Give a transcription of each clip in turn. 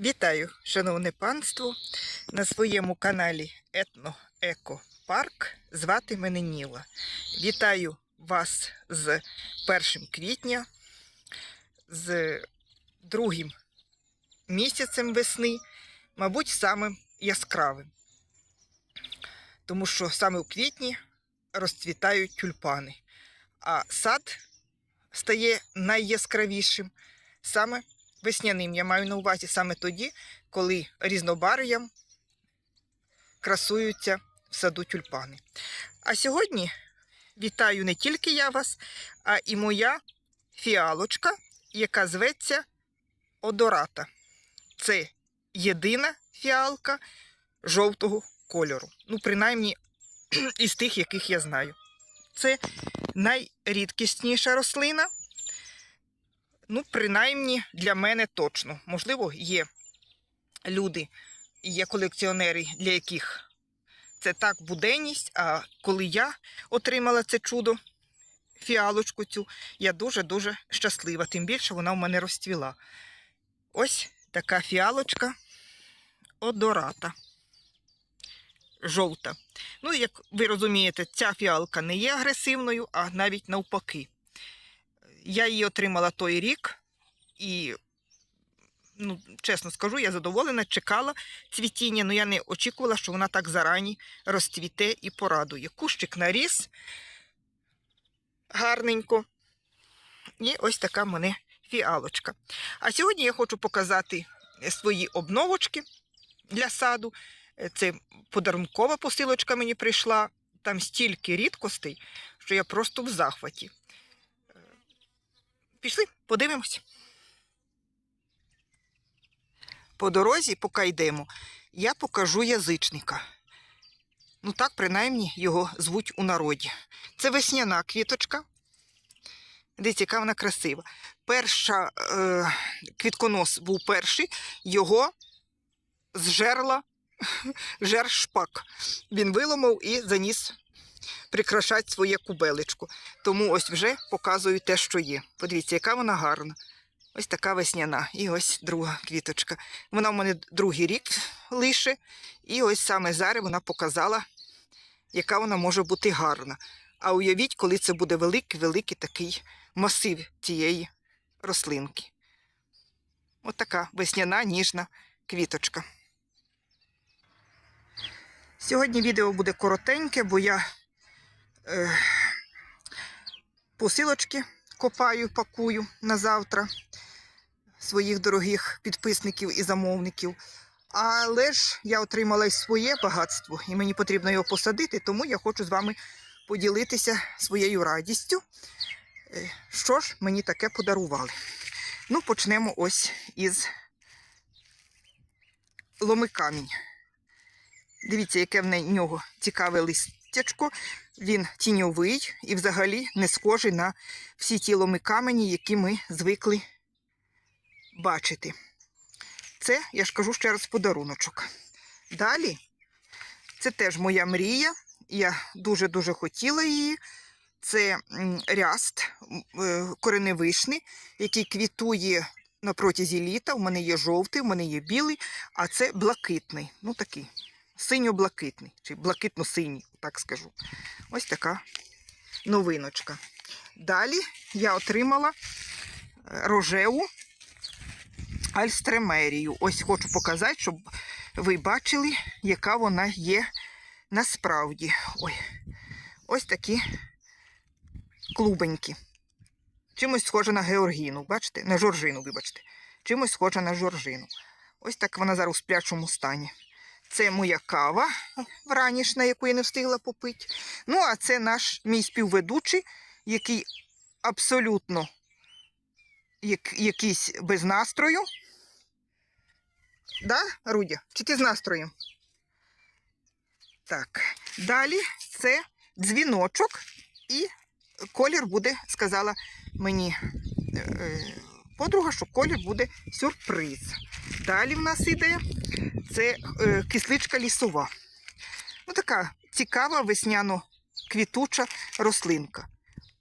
Вітаю, шановне панство, на своєму каналі Етно Еко Парк. Звати мене Ніла. Вітаю вас з 1 квітня, з другим місяцем весни, мабуть, самим яскравим. Тому що саме у квітні розцвітають тюльпани, а сад стає найяскравішим саме весняним. Я маю на увазі саме тоді, коли різнобарв'ям красуються в саду тюльпани. А сьогодні вітаю не тільки я вас, а і моя фіалочка, яка зветься Одората. Це єдина фіалка жовтого кольору. Ну, принаймні, із тих, яких я знаю. Це найрідкісніша рослина. Ну, принаймні для мене точно. Можливо, є люди, є колекціонери, для яких це так буденність. А коли я отримала це чудо, фіалочку цю, я дуже-дуже щаслива. Тим більше вона в мене розцвіла. Ось така фіалочка одората. Жовта. Ну, як ви розумієте, ця фіалка не є агресивною, а навіть навпаки. Я її отримала той рік, і, ну, чесно скажу, я задоволена, чекала цвітіння, але я не очікувала, що вона так зарані розцвіте і порадує. Кущик наріс гарненько. І ось така в мене фіалочка. А сьогодні я хочу показати свої обновочки для саду. Це подарункова посилочка мені прийшла. Там стільки рідкостей, що я просто в захваті. Пішли, подивимось. По дорозі, поки йдемо, я покажу язичника. Ну так, принаймні, його звуть у народі. Це весняна квіточка. Дивіться, яка вона красива. Перша е, квітконос був перший, його з жерла жер шпак. Він виломав і заніс прикрашати своє кубелечко. Тому ось вже показую те, що є. Подивіться, яка вона гарна. Ось така весняна. І ось друга квіточка. Вона в мене другий рік лише. І ось саме зараз вона показала, яка вона може бути гарна. А уявіть, коли це буде великий-великий такий масив цієї рослинки. Ось така весняна ніжна квіточка. Сьогодні відео буде коротеньке, бо я посилочки копаю, пакую на завтра своїх дорогих підписників і замовників. Але ж я отримала й своє багатство, і мені потрібно його посадити, тому я хочу з вами поділитися своєю радістю. Е, Що ж мені таке подарували? Ну, почнемо ось із ломикамінь. Дивіться, яке в нього цікаве листячко. Він тіньовий і взагалі не схожий на всі ті ломи камені, які ми звикли бачити. Це, я ж кажу ще раз, подаруночок. Далі, це теж моя мрія. Я дуже-дуже хотіла її. Це ряст кореневишни, який квітує на протязі літа. У мене є жовтий, у мене є білий, а це блакитний. Ну такий синьо-блакитний, чи блакитно-синій, так скажу. Ось така новиночка. Далі я отримала рожеву альстремерію. Ось хочу показати, щоб ви бачили, яка вона є насправді. Ой, ось такі клубенькі. Чимось схожа на георгіну, бачите? На жоржину, вибачте. Чимось схожа на жоржину. Ось так вона зараз у сплячому стані. Це моя кава вранішня, яку я не встигла попити. Ну, а це наш мій співведучий, який абсолютно як, якийсь без настрою. Да, Рудя? Чи ти з настроєм? Так. Далі це дзвіночок, і колір буде, сказала мені е, подруга, що колір буде сюрприз. Далі в нас іде це е, кисличка лісова. Ну, така цікава весняно-квітуча рослинка.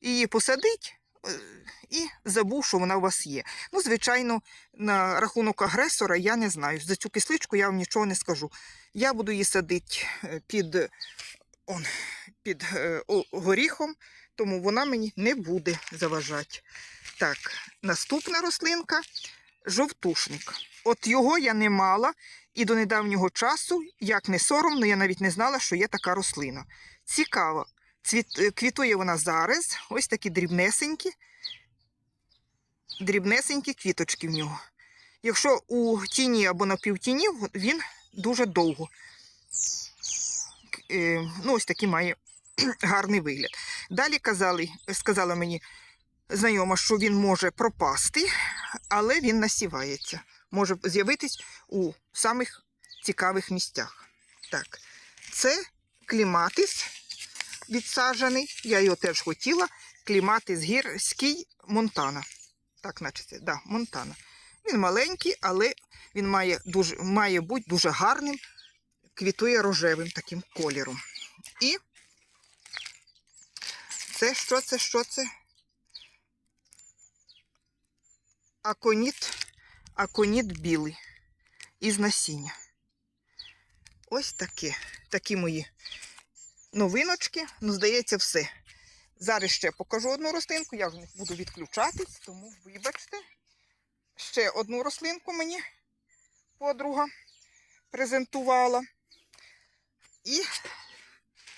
Її посадить, е, і забув, що вона у вас є. Ну, звичайно, на рахунок агресора я не знаю. За цю кисличку я вам нічого не скажу. Я буду її садити е, під, он, під е, горіхом, тому вона мені не буде заважати. Так, наступна рослинка жовтушник. От його я не мала, і до недавнього часу, як не соромно, я навіть не знала, що є така рослина. Цікаво. Цвіт, е, квітує вона зараз, ось такі дрібнесенькі, дрібнесенькі квіточки в нього. Якщо у тіні або на півтіні, він дуже довго. Е, Ну, ось такий має гарний вигляд. Далі казали, сказала мені знайома, що він може пропасти, але він насівається. Може з'явитись у самих цікавих місцях. Так, це кліматис відсаджений. Я його теж хотіла. Кліматис гірський Монтана. Так, наче да, Монтана. Він маленький, але він має, дуже, має бути дуже гарним, квітує рожевим таким кольором. І це що це, що це? Аконіт, аконіт білий із насіння. Ось таке. Такі мої новиночки. Ну, здається, все. Зараз ще покажу одну рослинку, я вже не буду відключатись, тому вибачте. Ще одну рослинку мені подруга презентувала. І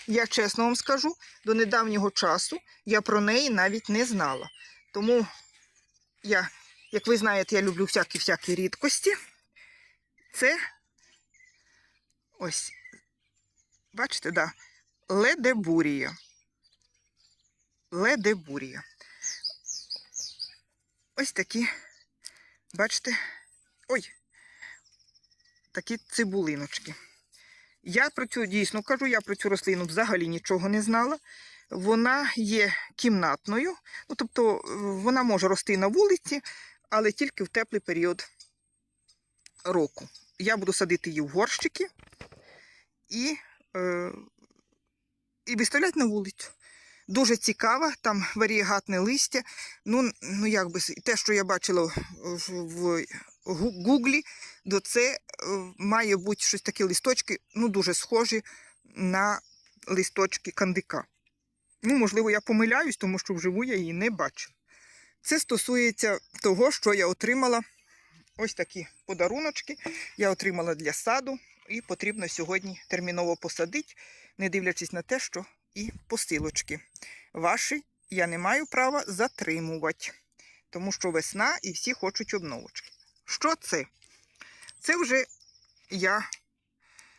я чесно вам скажу, до недавнього часу я про неї навіть не знала. Тому я, як ви знаєте, я люблю всякі-всякі рідкості. Це ось, бачите, да, ледебурія. Ледебурія. Ось такі, бачите, ой, такі цибулиночки. Я про цю дійсно кажу, я про цю рослину взагалі нічого не знала. Вона є кімнатною, ну, тобто е, вона може рости на вулиці, але тільки в теплий період року. Я буду садити її в горщики і, е, і виставляти на вулицю. Дуже цікава, там варієгатне листя. Ну, ну як би, те, що я бачила в, гуглі, до це е, має бути щось такі листочки, ну, дуже схожі на листочки кандика. Ну, можливо, я помиляюсь, тому що вживу я її не бачу. Це стосується того, що я отримала ось такі подаруночки. Я отримала для саду, і потрібно сьогодні терміново посадити, не дивлячись на те, що і посилочки. Ваші я не маю права затримувати, тому що весна і всі хочуть обновочки. Що це? Це вже я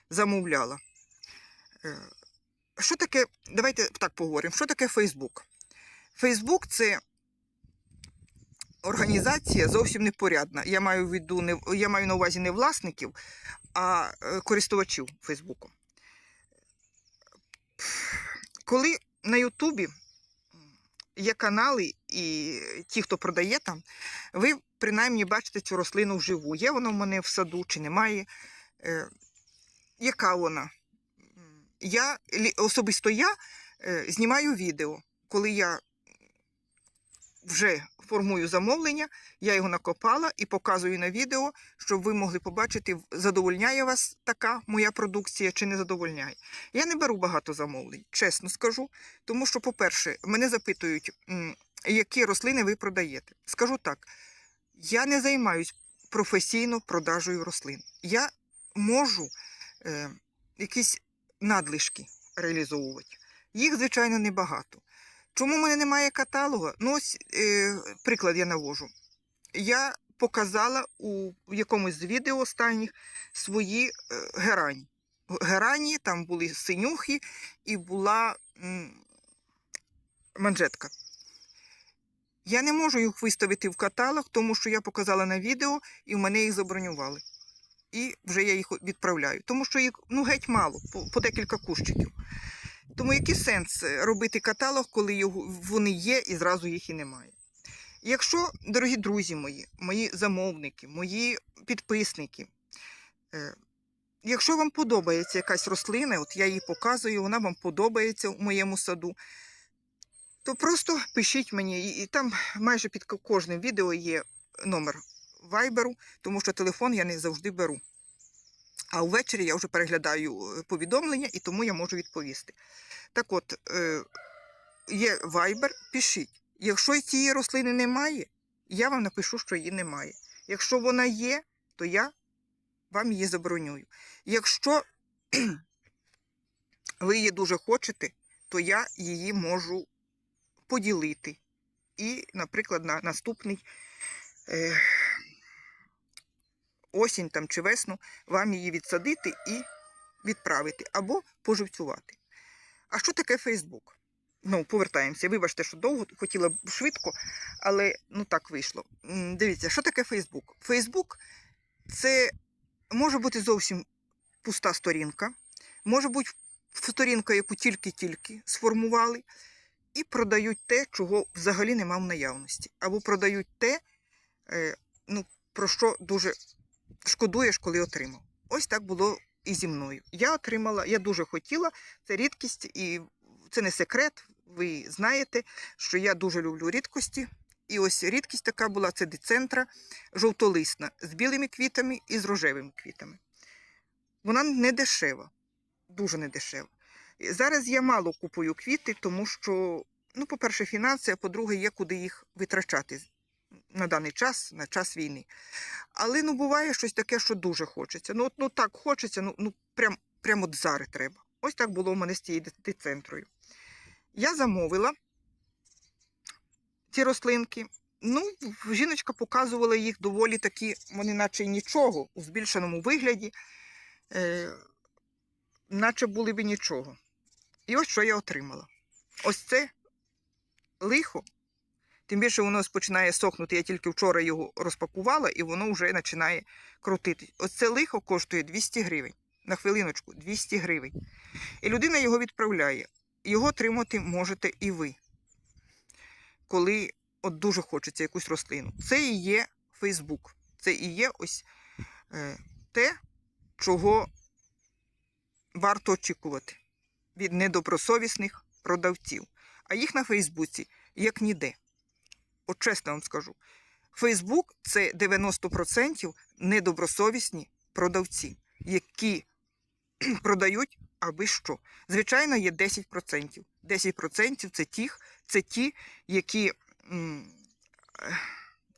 замовляла. Е, Що таке, давайте так поговоримо, що таке Фейсбук? Фейсбук це організація зовсім непорядна. Я маю, в виду не, я маю на увазі не власників, а е, користувачів Фейсбуку. Коли на Ютубі є канали і ті, хто продає там, ви принаймні бачите цю рослину вживу. Є вона в мене в саду чи немає. Е, яка вона? Я особисто я е, знімаю відео, коли я вже формую замовлення, я його накопала і показую на відео, щоб ви могли побачити, задовольняє вас така моя продукція чи не задовольняє. Я не беру багато замовлень, чесно скажу, тому що, по-перше, мене запитують, які рослини ви продаєте. Скажу так, я не займаюсь професійно продажею рослин. Я можу е, якісь надлишки реалізовувати. Їх, звичайно, небагато. Чому в мене немає каталога? Ну, ось е, приклад я навожу. Я показала у якомусь з відео останніх свої е, герані. Герані, там були синюхи і була м, манжетка. Я не можу їх виставити в каталог, тому що я показала на відео і в мене їх забронювали. І вже я їх відправляю. Тому що їх ну, геть мало, по, по декілька кущиків. Тому який сенс е, робити каталог, коли його, вони є і зразу їх і немає? Якщо, дорогі друзі мої, мої замовники, мої підписники, е, якщо вам подобається якась рослина, от я її показую, вона вам подобається у моєму саду, то просто пишіть мені. І, і там майже під кожним відео є номер вайберу, тому що телефон я не завжди беру. А ввечері я вже переглядаю е, повідомлення і тому я можу відповісти. Так от, е, є вайбер, пишіть. Якщо цієї рослини немає, я вам напишу, що її немає. Якщо вона є, то я вам її заборонюю. Якщо ви її дуже хочете, то я її можу поділити. І, наприклад, на наступний е, осінь там, чи весну вам її відсадити і відправити або поживцювати. А що таке Фейсбук? Ну, повертаємося. Вибачте, що довго хотіла б швидко, але ну так вийшло. Дивіться, що таке Фейсбук? Фейсбук це може бути зовсім пуста сторінка, може бути сторінка, яку тільки-тільки сформували, і продають те, чого взагалі нема в наявності. Або продають те, е, ну, про що дуже шкодуєш, коли отримав. Ось так було і зі мною. Я отримала, я дуже хотіла, це рідкість, і це не секрет. Ви знаєте, що я дуже люблю рідкості. І ось рідкість така була це децентра жовтолисна з білими квітами і з рожевими квітами. Вона не дешева, дуже не дешева. Зараз я мало купую квіти, тому що, ну, по-перше, фінанси, а по-друге, є куди їх витрачати на даний час, на час війни. Але ну, буває щось таке, що дуже хочеться. Ну, от, ну так хочеться, ну, ну прям, прям от зари треба. Ось так було у мене з цією децентрою. Я замовила ці рослинки. Ну, жіночка показувала їх доволі такі, вони наче нічого, у збільшеному вигляді, е, наче були б нічого. І ось що я отримала. Ось це лихо. Тим більше воно починає сохнути. Я тільки вчора його розпакувала, і воно вже починає крутити. Ось це лихо коштує 200 гривень. На хвилиночку 200 гривень. І людина його відправляє. Його отримати можете і ви, коли от дуже хочеться якусь рослину. Це і є Фейсбук. Це і є ось е, те, чого варто очікувати від недобросовісних продавців. А їх на Фейсбуці як ніде. От чесно вам скажу. Фейсбук це 90% недобросовісні продавці, які продають аби що. Звичайно, є 10%. 10% це ті, це ті, які м,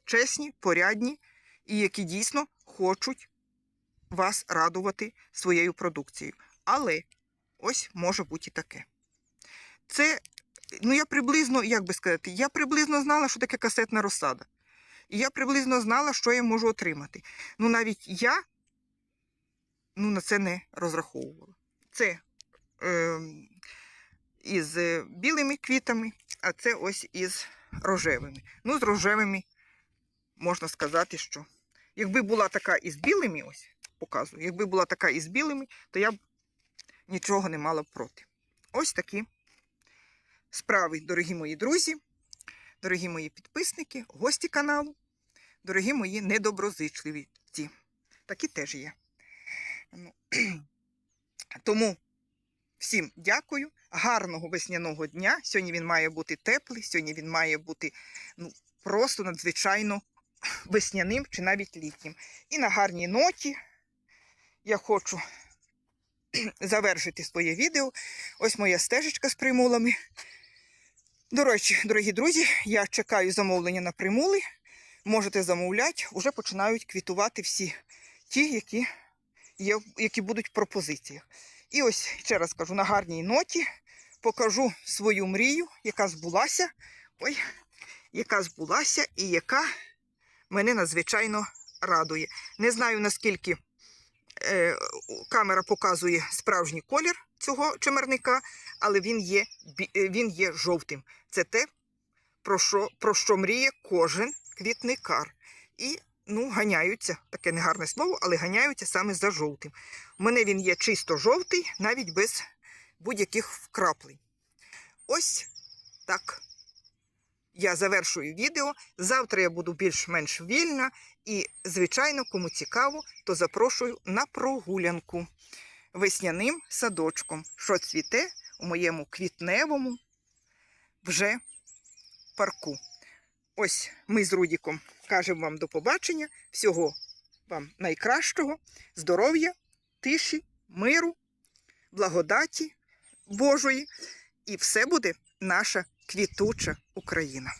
чесні, порядні і які дійсно хочуть вас радувати своєю продукцією. Але ось може бути і таке. Це, ну я приблизно, як би сказати, я приблизно знала, що таке касетна розсада. І я приблизно знала, що я можу отримати. Ну, навіть я ну, на це не розраховувала. Це е, із білими квітами, а це ось із рожевими. Ну, з рожевими можна сказати, що якби була така із білими, ось показую, якби була така із білими, то я б нічого не мала б проти. Ось такі справи, дорогі мої друзі, дорогі мої підписники, гості каналу, дорогі мої недоброзичливі. ті. Такі теж є. Ну, Тому всім дякую, гарного весняного дня. Сьогодні він має бути теплий, сьогодні він має бути ну, просто надзвичайно весняним чи навіть літнім. І на гарній ноті я хочу завершити своє відео. Ось моя стежечка з примулами. До речі, дорогі друзі, я чекаю замовлення на примули. Можете замовляти, вже починають квітувати всі ті, які, є, які будуть в пропозиціях. І ось ще раз кажу, на гарній ноті покажу свою мрію, яка збулася. Ой, яка збулася і яка мене надзвичайно радує. Не знаю, наскільки камера показує справжній колір цього чимерника, але він є, е, він є жовтим. Це те, про що, про що мріє кожен квітникар. І ну, ганяються, таке негарне слово, але ганяються саме за жовтим. У мене він є чисто жовтий, навіть без будь-яких вкраплень. Ось так. Я завершую відео. Завтра я буду більш-менш вільна. І, звичайно, кому цікаво, то запрошую на прогулянку весняним садочком, що цвіте у моєму квітневому вже парку. Ось ми з Рудіком кажемо вам до побачення. Всього вам найкращого, здоров'я, тиші, миру, благодаті Божої. І все буде наша квітуча Україна.